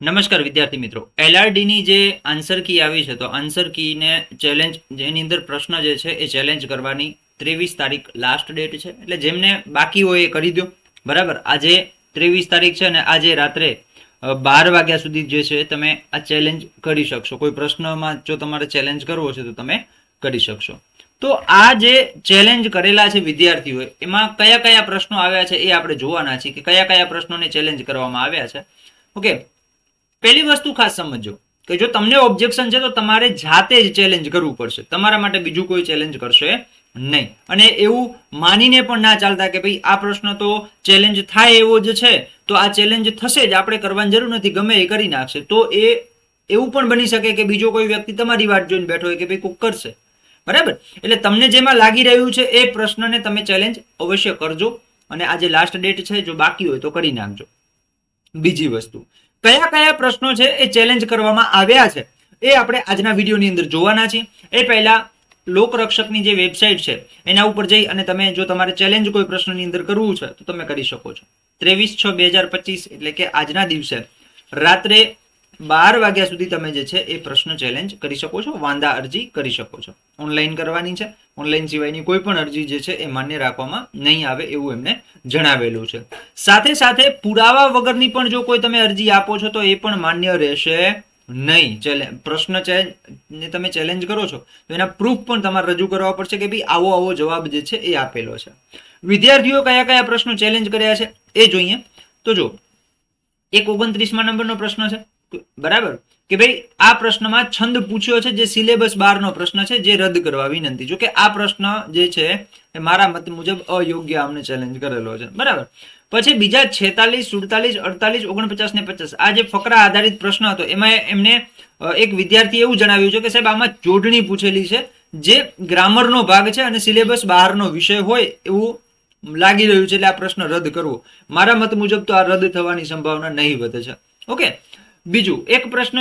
નમસ્કાર વિદ્યાર્થી મિત્રો. એલઆરડીની જે આન્સર કી આવી છે, તો આન્સર કીને ચેલેન્જ જેની અંદર પ્રશ્ન જે છે, એ ચેલેન્જ કરવાની ત્રેવીસ તારીખ લાસ્ટ ડેટ છે. એટલે જેમને બાકી હોય એ કરી દો. બરાબર? આજે ત્રેવીસ તારીખ છે અને આજે રાત્રે બાર વાગ્યા સુધી જે છે, તમે આ ચેલેન્જ કરી શકશો. કોઈ પ્રશ્નમાં જો તમારે ચેલેન્જ કરવો છે, તો તમે કરી શકશો. તો આ જે ચેલેન્જ કરેલા છે વિદ્યાર્થીઓએ, એમાં કયા કયા પ્રશ્નો આવ્યા છે એ આપણે જોવાના છીએ કે કયા કયા પ્રશ્નોને ચેલેન્જ કરવામાં આવ્યા છે. ઓકે પહેલી વસ્તુ ખાસ સમજો કે જો તમને ઓબ્જેક્શન છે તો તમારે જાતે જ ચેલેન્જ કરવું પડશે. તમારા માટે બીજું કોઈ ચેલેન્જ કરશે નહીં. અને એવું માનીને પણ ના ચાલતા કે ભાઈ, આ પ્રશ્ન તો ચેલેન્જ થાય એવો જ છે, તો આ ચેલેન્જ થશે જ, આપણે કરવાની જરૂર નથી, ગમે એ કરી નાખશે. તો એ એવું પણ બની શકે કે બીજો કોઈ વ્યક્તિ તમારી વાત જોઈને બેઠો હોય કે ભાઈ, કોક કરશે. બરાબર? એટલે તમને જેમાં લાગી રહ્યું છે એ પ્રશ્નને તમે ચેલેન્જ અવશ્ય કરજો અને આજે લાસ્ટ ડેટ છે, જો બાકી હોય તો કરી નાખજો. બીજી વસ્તુ કયા કયા પ્રશ્નો છે એ ચેલેન્જ કરવામાં આવ્યા છે? એ આપણે આજના વિડીયોની અંદર જોવાના છીએ. એ પહેલા લોકરક્ષકની જે વેબસાઇટ છે, એના ઉપર જઈ અને તમે જો તમારે ચેલેન્જ કોઈ પ્રશ્નની અંદર કરવું છે, તો તમે કરી શકો છો. ત્રેવીસ છ બે હજાર પચીસ એટલે કે આજના દિવસે રાત્રે બાર વાગ્યા સુધી તમે જે છે એ પ્રશ્ન ચેલેન્જ કરી શકો છો વાંધા અરજી કરી શકો છો. ઓનલાઈન કરવાની છે. ઓનલાઈન સિવાયની કોઈ પણ અરજી જે છે એ માન્ય રાખવામાં નહીં આવે એવું એમને જણાવેલું છે. સાથે સાથે પુરાવા વગરની પણ જો કોઈ તમે અરજી આપો છો તો એ પણ માન્ય રહેશે નહીં. ચેલે પ્રશ્ન ચે- ને તમે ચેલેન્જ કરો છો તો એના પ્રૂફ પણ તમારે રજૂ કરવા પડશે કે ભાઈ આવો આવો જવાબ જે છે એ આપેલો છે. વિદ્યાર્થીઓ કયા કયા પ્રશ્નો ચેલેન્જ કર્યા છે એ જોઈએ. તો જો એક ઓગણત્રીસમાં નંબરનો પ્રશ્ન છે. બરાબર? કે ભાઈ, આ પ્રશ્નમાં છંદ પૂછ્યો છે, જે સિલેબસ બારનો પ્રશ્ન છે, જે રદ કરવા વિનંતી. જો કે આ પ્રશ્ન જે છે, એ મારા મત મુજબ અયોગ્ય અમને ચેલેન્જ કરેલો છે. બરાબર? પછી બીજા છેતાલીસ, સુડતાલીસ, અડતાલીસ, ઓગણપચાસ ને પચાસ. આ જે ફકરા આધારિત પ્રશ્ન હતો, એમાં એમને એક વિદ્યાર્થી એવું જણાવ્યું છે કે સાહેબ, આમાં જોડણી પૂછેલી છે, જે ગ્રામરનો ભાગ છે અને સિલેબસ બહારનો વિષય હોય એવું લાગી રહ્યું છે, એટલે આ પ્રશ્ન રદ કરવો. મારા મત મુજબ તો આ રદ થવાની સંભાવના નહીં વધે છે. ઓકે? બીજું, એક પ્રશ્ન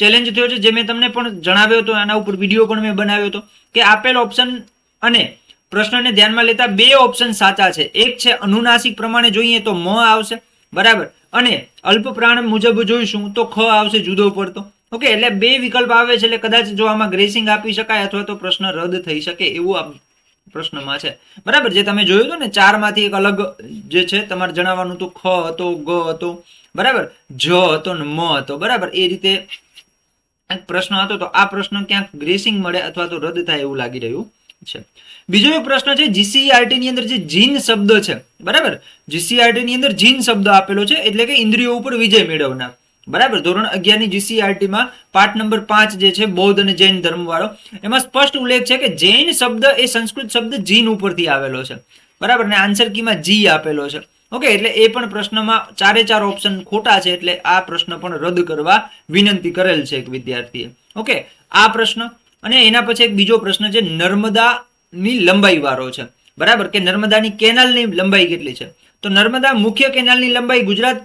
ચેલેન્જ થયો છે જે મેં તમને પણ જણાવ્યો હતો, આના ઉપર વીડિયો પણ મેં બનાવ્યો હતો, કે આપેલ ઓપ્શન અને પ્રશ્નને ધ્યાનમાં લેતા બે ઓપ્શન સાચા છે. એક છે અનુનાસિક પ્રમાણે જોઈએ તો મ આવશે, બરાબર? અને અલ્પ પ્રાણ મુજબ જોઈશું તો ખ આવશે જુદો પડતો. ઓકે, એટલે બે વિકલ્પ આવે છે, એટલે કદાચ જો આમાં ગ્રેસિંગ આપી શકાય અથવા તો પ્રશ્ન રદ થઈ શકે એવું પ્રશ્નમાં છે. બરાબર, જે તમે જોયું હતું ને ચારમાંથી એક અલગ જે છે, તમારે જણાવવાનું હતું, ખ હતો, ગ હતો, બરાબર? જ હતો ને મ હતો, બરાબર? એ રીતે એક પ્રશ્ન હતો, તો આ પ્રશ્ન ક્યાંક ગ્રેસિંગ મળે અથવા તો રદ થાય એવું લાગી રહ્યું છે. બીજો એક પ્રશ્ન છે જીસીઆરટી ની અંદર જે જીન શબ્દ છે, બરાબર? જીસીઆરટી ની અંદર જીન શબ્દ આપેલો છે, એટલે કે ઇન્દ્રિયો ઉપર વિજય મેળવનાર. બરાબર? ધોરણ અગિયારની જીસીઆરટીમાં પાઠ નંબર પાંચ જે છે, બૌદ્ધ અને જૈન ધર્મવાળો, એમાં સ્પષ્ટ ઉલ્લેખ છે કે જૈન શબ્દ એ સંસ્કૃત શબ્દ જીન ઉપરથી આવેલો છે. બરાબર? ને આન્સર કીમાં જી આપેલો છે. ઓકે, એટલે એ પણ પ્રશ્નમાં ચારે ચાર ઓપ્શન ખોટા છે, એટલે આ પ્રશ્ન પણ રદ કરવા વિનંતી કરેલ છે એક વિદ્યાર્થીએ. ઓકે, આ પ્રશ્ન અને એના પછી એક બીજો પ્રશ્ન છે, નર્મદાની લંબાઈ વાળો છે. બરાબર? કે નર્મદાની કેનાલની લંબાઈ કેટલી છે? તો નર્મદા મુખ્ય કેનાલની લંબાઈ ગુજરાત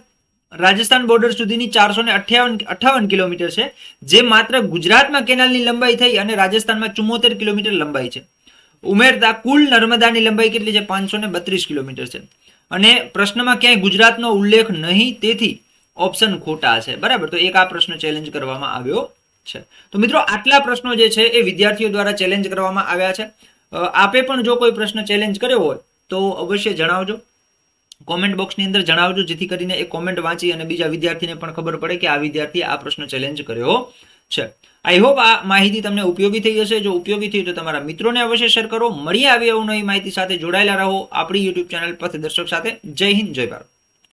રાજસ્થાન બોર્ડર સુધીની ચારસો ને અઠ્યાવન કિલોમીટર છે, જે માત્ર ગુજરાતમાં કેનાલની લંબાઈ થઈ અને રાજસ્થાનમાં ચુમ્મોતેર કિલોમીટર લંબાઈ છે. ઉમેરતા કુલ નર્મદાની લંબાઈ કેટલી છે? પાંચસો ને બત્રીસ કિલોમીટર છે. અને પ્રશ્નમાં ક્યાંય ગુજરાતનો ઉલ્લેખ નહીં, તેથી ઓપ્શન ખોટા છે. બરાબર? તો એક આ પ્રશ્ન ચેલેન્જ કરવામાં આવ્યો છે. તો મિત્રો, આટલા પ્રશ્નો જે છે એ વિદ્યાર્થીઓ દ્વારા ચેલેન્જ કરવામાં આવ્યા છે. આપે પણ જો કોઈ પ્રશ્ન ચેલેન્જ કર્યો હોય, તો અવશ્ય જણાવજો. કોમેન્ટ બોક્સની અંદર જણાવજો, જેથી કરીને એ કોમેન્ટ વાંચી અને બીજા વિદ્યાર્થીને પણ ખબર પડે કે આ વિદ્યાર્થીએ આ પ્રશ્ન ચેલેન્જ કર્યો છે. આઈ હોપ આ માહિતી તમને ઉપયોગી થઈ હશે. જો ઉપયોગી થઈ તો તમારા મિત્રોને અવશ્ય શેર કરો. મળીએ આવી અવનવી માહિતી સાથે. જોડાયેલા રહો આપણી યુટ્યુબ ચેનલ પથદર્શક સાથે. જય હિન્દ, જય ભારત.